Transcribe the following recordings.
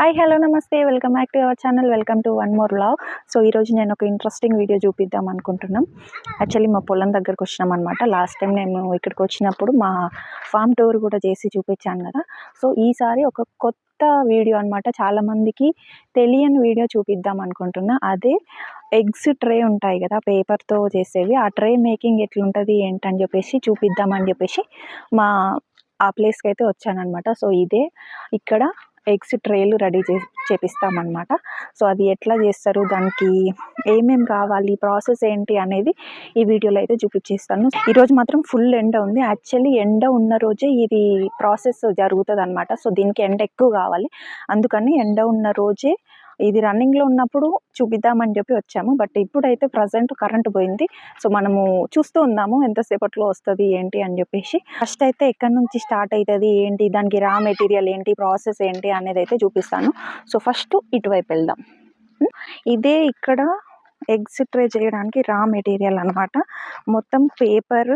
Hi hello నమస్తే. Welcome back to our channel welcome to one more love so ఈరోజు నేను ఒక interesting video చూపిద్దాం అనుకుంటున్నాం. యాక్చువల్లీ మా పొలం దగ్గరకు వచ్చినాం అనమాట లాస్ట్ టైం నేను ఇక్కడికి వచ్చినప్పుడు మా ఫామ్ టూర్ కూడా చేసి చూపించాను కదా. సో ఈసారి ఒక కొత్త వీడియో అనమాట చాలామందికి తెలియని వీడియో చూపిద్దాం అనుకుంటున్నా. అదే ఎగ్స్ ట్రే ఉంటాయి కదా పేపర్తో చేసేవి. ఆ ట్రే మేకింగ్ ఎట్లుంటుంది ఏంటని చెప్పేసి చూపిద్దామని చెప్పేసి మా ఆ ప్లేస్కి అయితే వచ్చానమాట సో ఇదే ఇక్కడ ఎగ్స్ ట్రేలు రెడీ చే చేపిస్తామన్నమాట. సో అది ఎట్లా చేస్తారు? దానికి ఏమేమి కావాలి? ప్రాసెస్ ఏంటి అనేది ఈ వీడియోలో అయితే చూపించేస్తాను ఈరోజు మాత్రం ఫుల్ ఎండ ఉంది. యాక్చువల్లీ ఎండ ఉన్న రోజే ఇది ప్రాసెస్ జరుగుతుంది అనమాట సో దీనికి ఎండ ఎక్కువ కావాలి. అందుకని ఎండ ఉన్న రోజే ఇది రన్నింగ్లో ఉన్నప్పుడు చూపిద్దామని చెప్పి వచ్చాము. బట్ ఇప్పుడైతే ప్రజెంట్ కరెంట్ పోయింది. సో మనము చూస్తూ ఉందాము ఎంతసేపట్లో వస్తుంది ఏంటి అని చెప్పేసి. ఫస్ట్ అయితే ఎక్కడి నుంచి స్టార్ట్ అవుతుంది ఏంటి దానికి రా మెటీరియల్ ఏంటి ప్రాసెస్ ఏంటి అనేది అయితే చూపిస్తాను. సో ఫస్ట్ ఇటువైపు వెళ్దాం. ఇదే ఇక్కడ ఎగ్స్ ట్రే చేయడానికి రా మెటీరియల్ అనమాట మొత్తం పేపర్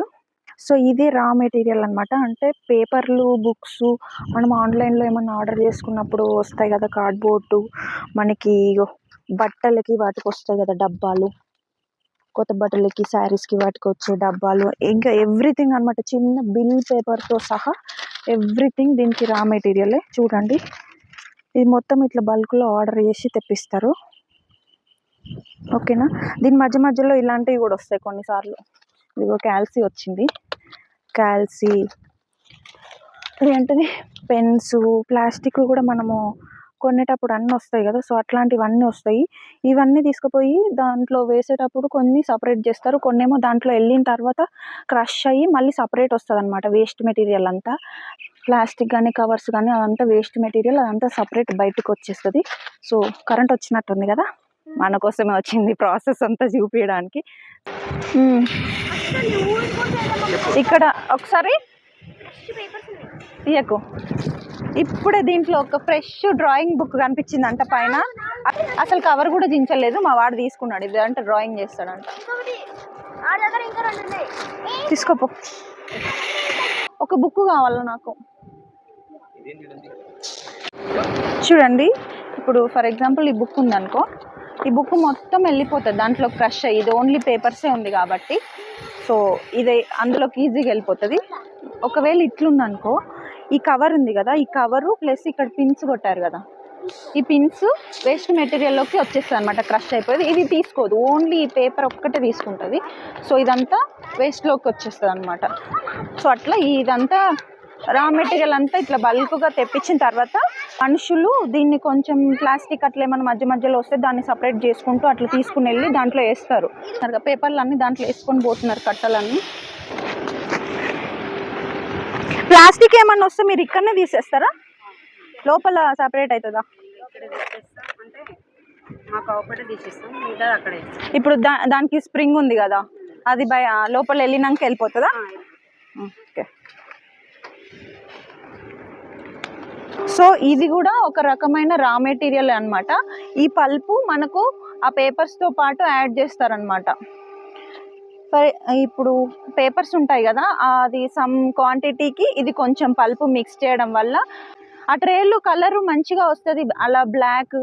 సో ఇది రా మెటీరియల్ అనమాట అంటే పేపర్లు బుక్స్ మనం ఆన్లైన్లో ఏమన్నా ఆర్డర్ చేసుకున్నప్పుడు వస్తాయి కదా కార్డ్బోర్డు. మనకి బట్టలకి వాటికి వస్తాయి కదా డబ్బాలు. కొత్త బట్టలకి శారీస్కి వాటికి వచ్చే డబ్బాలు. ఇంకా ఎవ్రీథింగ్ అనమాట చిన్న బిల్ పేపర్తో సహా ఎవ్రీథింగ్ దీనికి రా మెటీరియలే. చూడండి. ఇది మొత్తం ఇట్లా బల్క్లో ఆర్డర్ చేసి తెప్పిస్తారు. ఓకేనా? దీని మధ్య మధ్యలో ఇలాంటివి కూడా వస్తాయి కొన్నిసార్లు. ఇదిగో క్యాల్సీ వచ్చింది. క్యాల్సి ఏంటిది? పెన్స్ ప్లాస్టిక్ కూడా మనము కొనేటప్పుడు అన్నీ వస్తాయి కదా సో అట్లాంటివన్నీ వస్తాయి. ఇవన్నీ తీసుకుపోయి దాంట్లో వేసేటప్పుడు కొన్ని సపరేట్ చేస్తారు. కొన్ని ఏమో దాంట్లో వెళ్ళిన తర్వాత క్రష్ అయ్యి మళ్ళీ సపరేట్ వస్తుంది అనమాట వేస్ట్ మెటీరియల్ అంతా. ప్లాస్టిక్ కానీ కవర్స్ కానీ అదంతా వేస్ట్ మెటీరియల్ అదంతా సపరేట్ బయటకు వచ్చేస్తుంది. సో కరెంట్ వచ్చినట్టుంది కదా మన కోసమే వచ్చింది ప్రాసెస్ అంతా చూపించడానికి ఇక్కడ ఒకసారి తీయకు. ఇప్పుడే దీంట్లో ఒక ఫ్రెష్ డ్రాయింగ్ బుక్ కనిపించింది అంట పైన. అసలు కవర్ కూడా దించలేదు మా వాడు తీసుకున్నాడు. ఇది అంటే డ్రాయింగ్ చేస్తాడంట. తీసుకోపో. ఒక బుక్ కావాలా నాకు? చూడండి ఇప్పుడు ఫర్ ఎగ్జాంపుల్ ఈ బుక్ ఉందనుకో ఈ బుక్ మొత్తం వెళ్ళిపోతుంది. దాంట్లో క్రష్ అయ్యి ఇది ఓన్లీ పేపర్సే ఉంది కాబట్టి. సో ఇది అందులోకి ఈజీగా వెళ్ళిపోతుంది. ఒకవేళ ఇట్లుందనుకో ఈ కవర్ ఉంది కదా ఈ కవరు ప్లస్ ఇక్కడ పిన్స్ కొట్టారు కదా. ఈ పిన్స్ వేస్ట్ మెటీరియల్లోకి వచ్చేస్తుంది అనమాట క్రష్ అయిపోయింది. ఇది తీసుకోదు ఓన్లీ ఈ పేపర్ ఒక్కటే తీసుకుంటుంది. సో ఇదంతా వేస్ట్లోకి వచ్చేస్తుంది అనమాట సో అట్లా ఇదంతా రా మెటీరియల్ అంతా ఇట్లా బల్క్గా తెప్పించిన తర్వాత మనుషులు దీన్ని కొంచెం ప్లాస్టిక్ అట్లా ఏమైనా మధ్య మధ్యలో వస్తే దాన్ని సపరేట్ చేసుకుంటూ అట్లా తీసుకుని వెళ్ళి దాంట్లో వేస్తారు. పేపర్లు అన్నీ దాంట్లో వేసుకొని పోతున్నారు కట్టలన్నీ. ప్లాస్టిక్ ఏమన్నా వస్తే మీరు ఇక్కడనే తీసేస్తారా? లోపల సపరేట్ అవుతుందా ఇప్పుడు దానికి స్ప్రింగ్ ఉంది కదా అది లోపల వెళ్ళినాక వెళ్ళిపోతుందా. ఓకే. సో ఇది కూడా ఒక రకమైన రా మెటీరియల్ అనమాట ఈ పల్పు మనకు ఆ పేపర్స్తో పాటు యాడ్ చేస్తారనమాట ఇప్పుడు పేపర్స్ ఉంటాయి కదా అది సమ్ క్వాంటిటీకి ఇది కొంచెం పల్పు మిక్స్ చేయడం వల్ల ఆ ట్రేలో కలర్ మంచిగా వస్తుంది. అలా బ్లాక్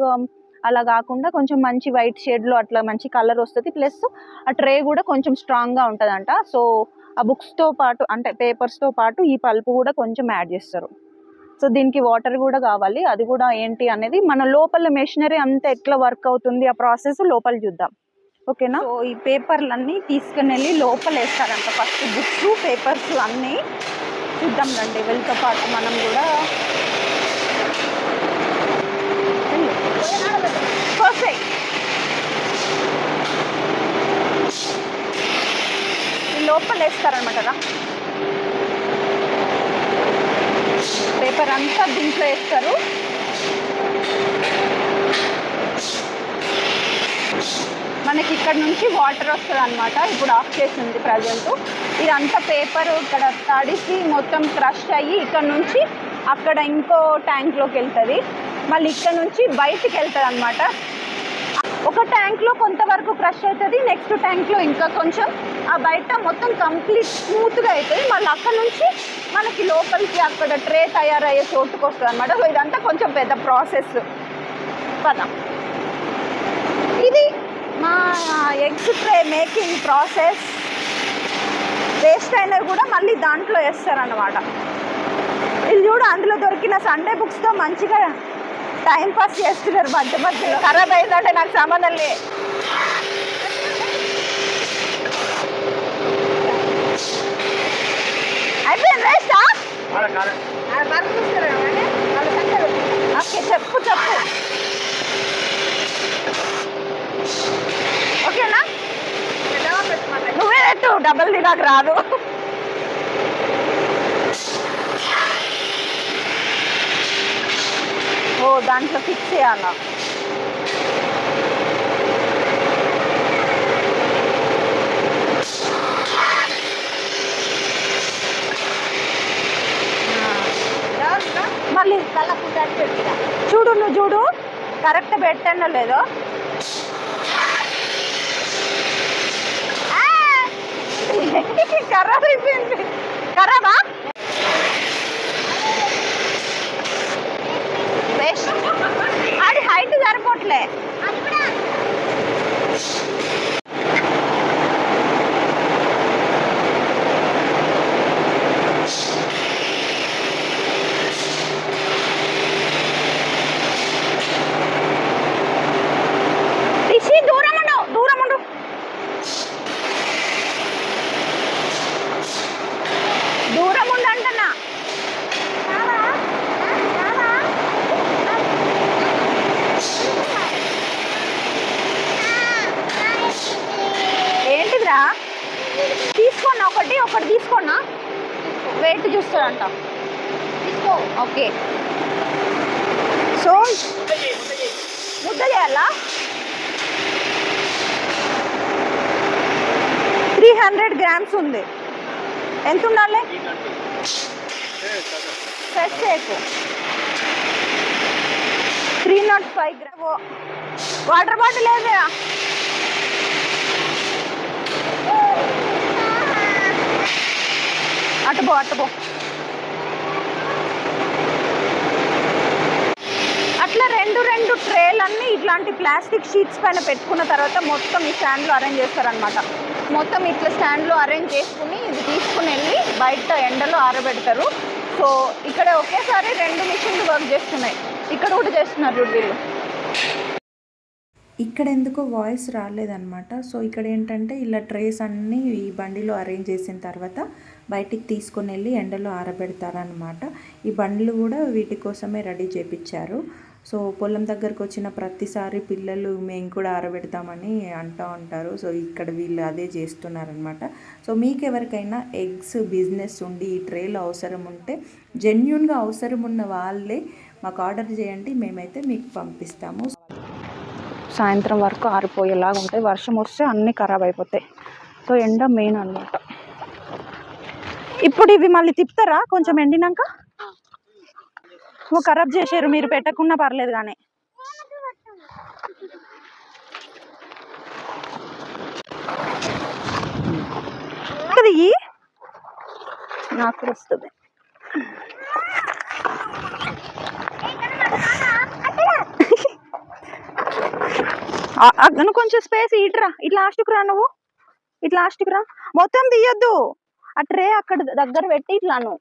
అలా కాకుండా కొంచెం మంచి వైట్ షేడ్లో అట్లా మంచి కలర్ వస్తుంది. ప్లస్ ఆ ట్రే కూడా కొంచెం స్ట్రాంగ్గా ఉంటుందంట. సో ఆ బుక్స్తో పాటు అంటే పేపర్స్తో పాటు ఈ పల్పు కూడా కొంచెం యాడ్ చేస్తారు. సో దీనికి వాటర్ కూడా కావాలి. అది కూడా ఏంటి అనేది మన లోపల మెషినరీ అంతా ఎట్లా వర్క్ అవుతుంది ఆ ప్రాసెస్ లోపల చూద్దాం. ఓకేనా సో ఈ పేపర్లన్నీ తీసుకుని వెళ్ళి లోపల వేస్తారంట. ఫస్ట్ బుక్స్ పేపర్స్ అన్నీ చూద్దాం రండి. వీళ్ళతో పాటు మనం కూడా పర్ఫెక్ట్ ఈ లోపల వేస్తారనమాట రా. అంతా దీంట్లో వేస్తారు. మనకి ఇక్కడ నుంచి వాటర్ వస్తుంది అనమాట ఇప్పుడు ఆఫ్ చేసింది ప్రజెంట్. ఇదంతా పేపర్ ఇక్కడ తడిసి మొత్తం క్రష్ అయ్యి ఇక్కడ నుంచి అక్కడ ఇంకో ట్యాంక్లోకి వెళ్తుంది. మళ్ళీ ఇక్కడ నుంచి బయటికి వెళ్తుంది అనమాట ఒక ట్యాంక్లో కొంతవరకు క్రష్ అవుతుంది నెక్స్ట్ ట్యాంక్లో ఇంకా కొంచెం. ఆ బయట మొత్తం కంప్లీట్ స్మూత్గా అవుతుంది మళ్ళీ అక్కడ నుంచి మనకి లోపలికి అక్కడ ట్రే తయారయ్యే చోటుకు వస్తుంది అనమాట సో ఇదంతా కొంచెం పెద్ద ప్రాసెస్. పద. ఇది మా eggs tray making process. Waste అయినా కూడా మళ్ళీ దాంట్లో వేస్తారనమాట ఇది చూడు అందులో దొరికిన సండే బుక్స్తో మంచిగా టైం పాస్ చేస్తున్నారు మధ్య మధ్యలో. ఖరాబ్ అయిందంటే నాకు సంబంధం లే. అయిపోయింది వేస్టా ఓకే చెప్పు చెప్పు. ఓకేనా? నువ్వే ది నాకు రాదు. దాంట్లో ఫిక్స్ చేయాలా? మళ్ళీ చూడు నువ్వు చూడు. కరెక్ట్ పెట్టానో లేదో. ఆ! ఖరాబ్ అయిపోయింది ఖరాబా వేస్ట్ అది హైట్ సరిపోట్లే రిషి దూరం ఉండు దూరం ఉండు దూరం ఉండు అంటున్నా ఏంటిదిరా తీసుకోనా ఒకటి ఒకటి తీసుకోనా వెయిట్ చూస్తాడంట తీసుకో ఓకే సో ముద్ద చేయాలా త్రీ హండ్రెడ్ గ్రామ్స్ ఉంది. ఎంత ఉండాలి? ఫ్రెష్ చేయకు three not five gram water bottle ఏదే అటు పో అటు పో. ఇట్లా రెండు రెండు ట్రేలన్నీ ఇట్లాంటి ప్లాస్టిక్ షీట్స్ పైన పెట్టుకున్న తర్వాత మొత్తం ఈ స్టాండ్లో అరేంజ్ చేస్తారనమాట మొత్తం ఇట్లా స్టాండ్లో అరేంజ్ చేసుకుని ఇది తీసుకుని వెళ్ళి బయట ఎండలో ఆరబెడతారు. సో ఇక్కడ ఒకేసారి రెండు మిషన్లు వర్క్ చేస్తున్నాయి. ఇక్కడ కూడా చేస్తున్నారు చూడు వీళ్ళు. ఇక్కడ ఎందుకో వాయిస్ రాలేదనమాట సో ఇక్కడ ఏంటంటే ఇలా ట్రేస్ అన్నీ ఈ బండిలో అరేంజ్ చేసిన తర్వాత బయటికి తీసుకొని వెళ్ళి ఎండలో ఆరబెడతారనమాట ఈ బండ్లు కూడా వీటి కోసమే రెడీ చేపించారు. సో పొలం దగ్గరకు వచ్చిన ప్రతిసారి పిల్లలు మేము కూడా ఆరబెడతామని అంటూ ఉంటారు. సో ఇక్కడ వీళ్ళు అదే చేస్తున్నారనమాట సో మీకు ఎవరికైనా ఎగ్స్ బిజినెస్ ఉండి ఈ ట్రేలు అవసరం ఉంటే జెన్యున్గా అవసరం ఉన్న వాళ్ళే మాకు ఆర్డర్ చేయండి మేమైతే మీకు పంపిస్తాము. సాయంత్రం వరకు ఆరిపోయేలాగా ఉంటాయి. వర్షం వస్తే అన్నీ ఖరాబ్ అయిపోతాయి. సో ఎండ మెయిన్ అన్నమాట. ఇప్పుడు ఇవి మళ్ళీ తిప్పుతారా? కొంచెం ఎండినాక? నువ్వు ఖరాబ్ చేసారు మీరు పెట్టకుండా పర్లేదు కానీ అది నాకు వస్తుంది ఆ- నువ్వు కొంచెం స్పేస్ ఇట్రా. ఇట్లా లాస్ట్కి రా నువ్వు. ఇట్లా లాస్ట్కి రా. మొత్తం తీయొద్దు. ఆ ట్రే అక్కడ దగ్గర పెట్టి ఇట్లా నువ్వు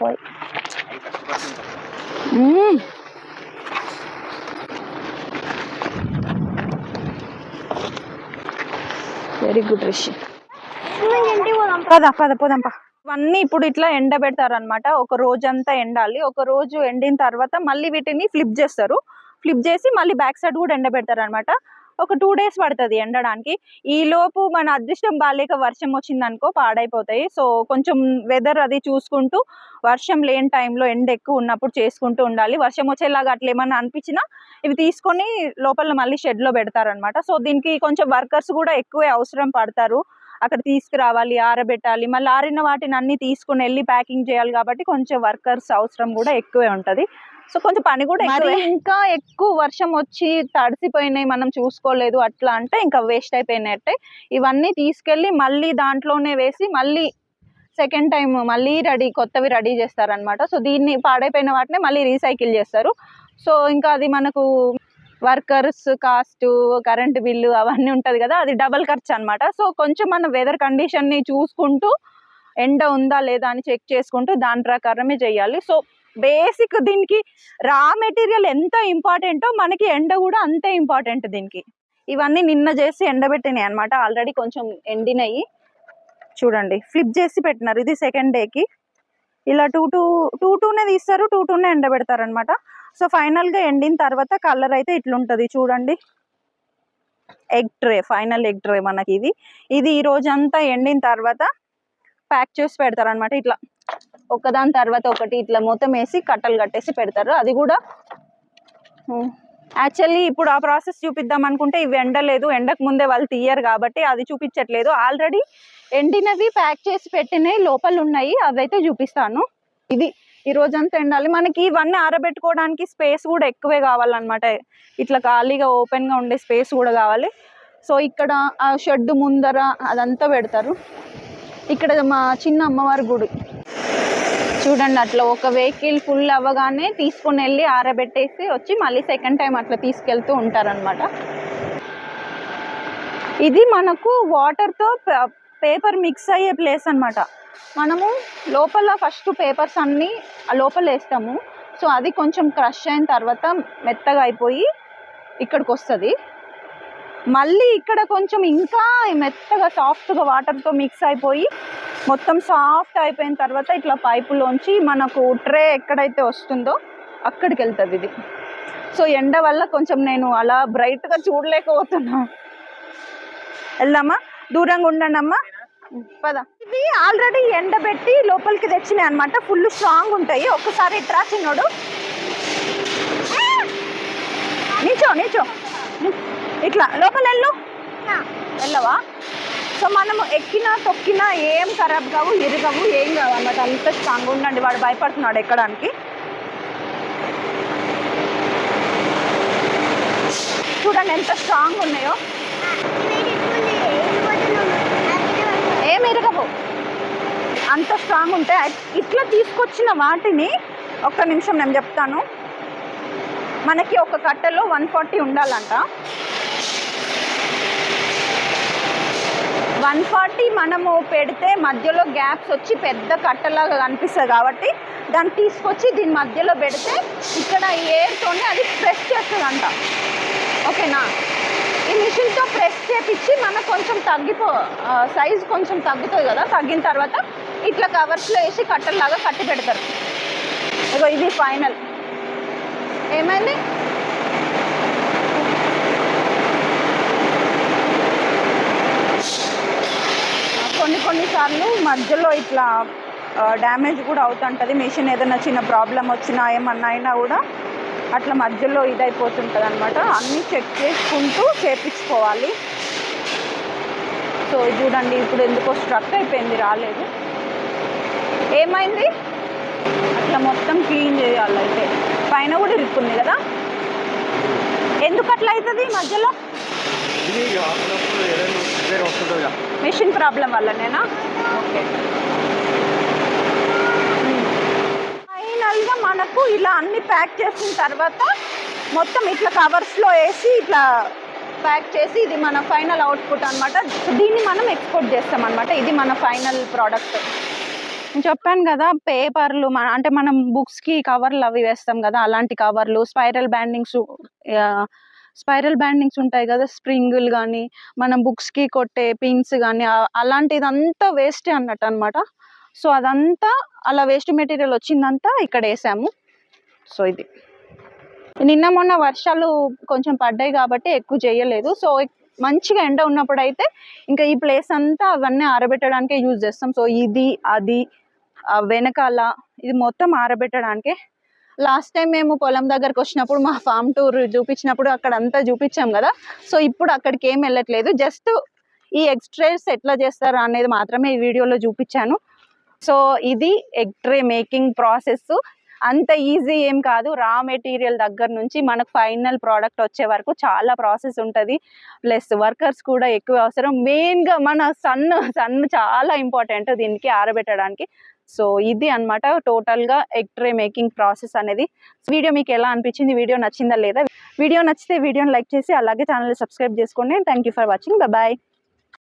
పోయి వెరీ గుడ్ రిషి పద పద పోదాంపా ఇవన్నీ ఇప్పుడు ఇట్లా ఎండబెడతారు అనమాట ఒక రోజంతా ఎండాలి. ఒక రోజు ఎండిన తర్వాత మళ్ళీ వీటిని ఫ్లిప్ చేస్తారు. ఫ్లిప్ చేసి మళ్ళీ బ్యాక్ సైడ్ కూడా ఎండబెడతారు అనమాట ఒక టూ డేస్ పడుతుంది ఎండడానికి. ఈ లోపు మన అదృష్టం బాగాలేక వర్షం వచ్చింది అనుకో పాడైపోతాయి. సో కొంచెం వెదర్ అది చూసుకుంటూ వర్షం లేని టైంలో ఎండ ఎక్కువ ఉన్నప్పుడు చేసుకుంటూ ఉండాలి. వర్షం వచ్చేలాగా అట్లా ఏమన్నా అనిపించినా ఇవి తీసుకొని లోపల మళ్ళీ షెడ్లో పెడతారనమాట సో దీనికి కొంచెం వర్కర్స్ కూడా ఎక్కువే అవసరం పడతారు. అక్కడ తీసుకురావాలి ఆరబెట్టాలి. మళ్ళీ ఆరిన వాటిని అన్ని తీసుకుని వెళ్ళి ప్యాకింగ్ చేయాలి కాబట్టి కొంచెం వర్కర్స్ అవసరం కూడా ఎక్కువే ఉంటుంది. సో కొంచెం పని కూడా మరి ఇంకా ఎక్కువ వర్షం వచ్చి తడిసిపోయినాయి మనం చూసుకోలేదు అట్లా అంటే ఇంకా వేస్ట్ అయిపోయినట్టే. ఇవన్నీ తీసుకెళ్ళి మళ్ళీ దాంట్లోనే వేసి మళ్ళీ సెకండ్ టైం మళ్ళీ రెడీ కొత్తవి రెడీ చేస్తారనమాట సో దీన్ని పాడైపోయిన వాటిని మళ్ళీ రీసైకిల్ చేస్తారు. సో ఇంకా అది మనకు వర్కర్స్ కాస్ట్ కరెంట్ బిల్లు అవన్నీ ఉంటుంది కదా అది డబల్ ఖర్చు అనమాట సో కొంచెం మన వెదర్ కండిషన్ని చూసుకుంటూ ఎండ ఉందా లేదా అని చెక్ చేసుకుంటూ దాని ప్రకారమే చేయాలి. సో బేసిక్ దీనికి రా మెటీరియల్ ఎంత ఇంపార్టెంటో మనకి ఎండ కూడా అంతే ఇంపార్టెంట్ దీనికి. ఇవన్నీ నిన్న చేసి ఎండబెట్టినాయి అనమాట ఆల్రెడీ కొంచెం ఎండినాయి. చూడండి ఫ్లిప్ చేసి పెట్టినారు. ఇది సెకండ్ డేకి. ఇలా టూ టూ టూ టూనే తీస్తారు టూ టూనే ఎండబెడతారు అనమాట సో ఫైనల్గా ఎండిన తర్వాత కలర్ అయితే ఇట్లుంటుంది. చూడండి. Egg tray final egg tray మనకి ఇది. ఇది ఈ రోజంతా ఎండిన తర్వాత ప్యాక్ చేసి పెడతారు అనమాట ఇట్లా. ఒకదాని తర్వాత ఒకటి ఇట్లా మొత్తం వేసి కట్టలు కట్టేసి పెడతారు. అది కూడా యాక్చువల్లీ ఇప్పుడు ఆ ప్రాసెస్ చూపిద్దాం అనుకుంటే ఇవి ఎండలేదు ఎండకు ముందే వాళ్ళు తీయరు కాబట్టి అది చూపించట్లేదు. ఆల్రెడీ ఎండినవి ప్యాక్ చేసి పెట్టినవి లోపల ఉన్నాయి. అవైతే చూపిస్తాను. ఇది ఈ రోజంతా ఎండాలి. మనకి ఇవన్నీ ఆరబెట్టుకోవడానికి స్పేస్ కూడా ఎక్కువే కావాలన్నమాట. ఇట్లా ఖాళీగా ఓపెన్గా ఉండే స్పేస్ కూడా కావాలి. సో ఇక్కడ ఆ షెడ్ ముందర అదంతా పెడతారు. ఇక్కడ మా చిన్న అమ్మవారి గుడి. చూడండి అట్లా ఒక వెహికల్ ఫుల్ అవ్వగానే తీసుకుని వెళ్ళి ఆరబెట్టేసి వచ్చి మళ్ళీ సెకండ్ టైం అట్లా తీసుకెళ్తూ ఉంటారనమాట ఇది మనకు వాటర్తో పేపర్ మిక్స్ అయ్యే ప్లేస్ అన్నమాట. మనము లోపల ఫస్ట్ పేపర్స్ అన్నీ ఆ లోపల వేస్తాము. సో అది కొంచెం క్రష్ అయిన తర్వాత మెత్తగా అయిపోయి ఇక్కడికి వస్తుంది. మళ్ళీ ఇక్కడ కొంచెం ఇంకా మెత్తగా సాఫ్ట్గా వాటర్తో మిక్స్ అయిపోయి మొత్తం సాఫ్ట్ అయిపోయిన తర్వాత ఇట్లా పైపులోంచి మనకు ట్రే ఎక్కడైతే వస్తుందో అక్కడికి వెళ్తుంది ఇది. సో ఎండ వల్ల కొంచెం నేను అలా బ్రైట్గా చూడలేకపోతున్నా. వెళ్దామా? దూరంగా ఉండండి అమ్మా పద. ఇవి ఆల్రెడీ ఎండబెట్టి లోపలికి తెచ్చినాయి అనమాట ఫుల్ స్ట్రాంగ్ ఉంటాయి. ఒక్కసారి ఇట్రా చిన్నోడు. నీచో నీచో ఇట్లా లోపల వెళ్ళు. వెళ్ళవా? సో మనము ఎక్కినా తొక్కినా ఏం ఖరాబ్ కావు ఇరగవు ఏం కావు అన్నమాట. అంత స్ట్రాంగ్ ఉండండి. వాడు భయపడుతున్నాడు ఎక్కడానికి. చూడండి ఎంత స్ట్రాంగ్ ఉన్నాయో. ఏం ఇరగవు అంత స్ట్రాంగ్ ఉంటే ఇట్లా తీసుకొచ్చిన వాటిని ఒక్క నిమిషం నేను చెప్తాను. మనకి ఒక కట్టెలో వన్ ఫార్టీ ఉండాలంట. వన్ ఫార్టీ మనము పెడితే మధ్యలో గ్యాప్స్ వచ్చి పెద్ద కట్టలాగా కనిపిస్తుంది కాబట్టి దాన్ని తీసుకొచ్చి దీని మధ్యలో పెడితే ఇక్కడ ఎయిర్తోనే అది ప్రెస్ చేస్తుందంట. ఓకేనా? ఈ మిషన్తో ప్రెస్ చేపించి మనకు కొంచెం తగ్గిపో సైజ్ కొంచెం తగ్గుతుంది కదా తగ్గిన తర్వాత ఇట్లా కవర్స్లో వేసి కట్టెల్లాగా కట్టి పెడతారు. ఇగో ఇది ఫైనల్. ఏమైంది? కొన్ని కొన్నిసార్లు మధ్యలో ఇట్లా డ్యామేజ్ కూడా అవుతుంటుంది. మిషన్ ఏదైనా చిన్న ప్రాబ్లం వచ్చినా ఏమన్నా అయినా కూడా అట్లా మధ్యలో ఇదైపోతుంటుంది అనమాట అన్నీ చెక్ చేసుకుంటూ చేపించుకోవాలి. సో చూడండి ఇప్పుడు ఎందుకో స్ట్రక్ అయిపోయింది రాలేదు. ఏమైంది? అట్లా మొత్తం క్లీన్ చేయాలి అయితే. పైన కూడా ఇరుక్కుంది కదా? ఎందుకు అట్లా అవుతుంది మధ్యలో? మిషన్ ప్రాబ్లం వల్లనేనా? ఓకే. ఫైనల్గా మనకు ఇలా అన్ని ప్యాక్ చేసిన తర్వాత మొత్తం ఇట్లా కవర్స్లో వేసి ఇట్లా ప్యాక్ చేసి ఇది మన ఫైనల్ అవుట్పుట్ అనమాట దీన్ని మనం ఎక్స్పోర్ట్ చేస్తాం అనమాట ఇది మన ఫైనల్ ప్రోడక్ట్ నేను చెప్పాను కదా పేపర్లు మన అంటే మనం బుక్స్కి కవర్లు అవి వేస్తాం కదా అలాంటి కవర్లు స్పైరల్ బ్యాండింగ్స్ స్పైరల్ బ్యాండింగ్స్ ఉంటాయి కదా స్ప్రింగులు కానీ మనం బుక్స్కి కొట్టే పిన్స్ కానీ అలాంటిదంతా వేస్టే అన్నట్టు అనమాట సో అదంతా అలా వేస్ట్ మెటీరియల్ వచ్చిందంతా ఇక్కడ వేసాము. సో ఇది. నిన్న మొన్న వర్షాలు కొంచెం పడ్డాయి కాబట్టి ఎక్కువ చేయలేదు. సో మంచిగా ఎండ ఉన్నప్పుడు అయితే ఇంకా ఈ ప్లేస్ అంతా అవన్నీ ఆరబెట్టడానికే యూజ్ చేస్తాం. సో ఇది అది వెనకాల ఇది మొత్తం ఆరబెట్టడానికే లాస్ట్ టైం మేము పొలం దగ్గరకు వచ్చినప్పుడు మా ఫామ్ టూర్ చూపించినప్పుడు అక్కడ అంతా చూపించాం కదా. సో ఇప్పుడు అక్కడికి ఏం వెళ్ళట్లేదు. జస్ట్ ఈ ఎక్స్ట్రేస్ ఎట్లా చేస్తారు అనేది మాత్రమే ఈ వీడియోలో చూపించాను. సో ఇది ఎగ్ ట్రే మేకింగ్ ప్రాసెస్. అంత ఈజీ ఏం కాదు. రా మెటీరియల్ దగ్గర నుంచి మనకు ఫైనల్ ప్రోడక్ట్ వచ్చే వరకు చాలా ప్రాసెస్ ఉంటుంది. ప్లస్ వర్కర్స్ కూడా ఎక్కువ అవసరం. మెయిన్గా మన సన్ సన్ చాలా ఇంపార్టెంట్ దీనికి ఆరబెట్టడానికి. సో ఇది అనమాట టోటల్గా ఎగ్ ట్రే మేకింగ్ ప్రాసెస్ అనేది. వీడియో మీకు ఎలా అనిపించింది? వీడియో నచ్చిందా లేదా? వీడియో నచ్చితే వీడియోని లైక్ చేసి అలాగే ఛానల్ సబ్స్క్రైబ్ చేసుకోండి. Thank for watching bye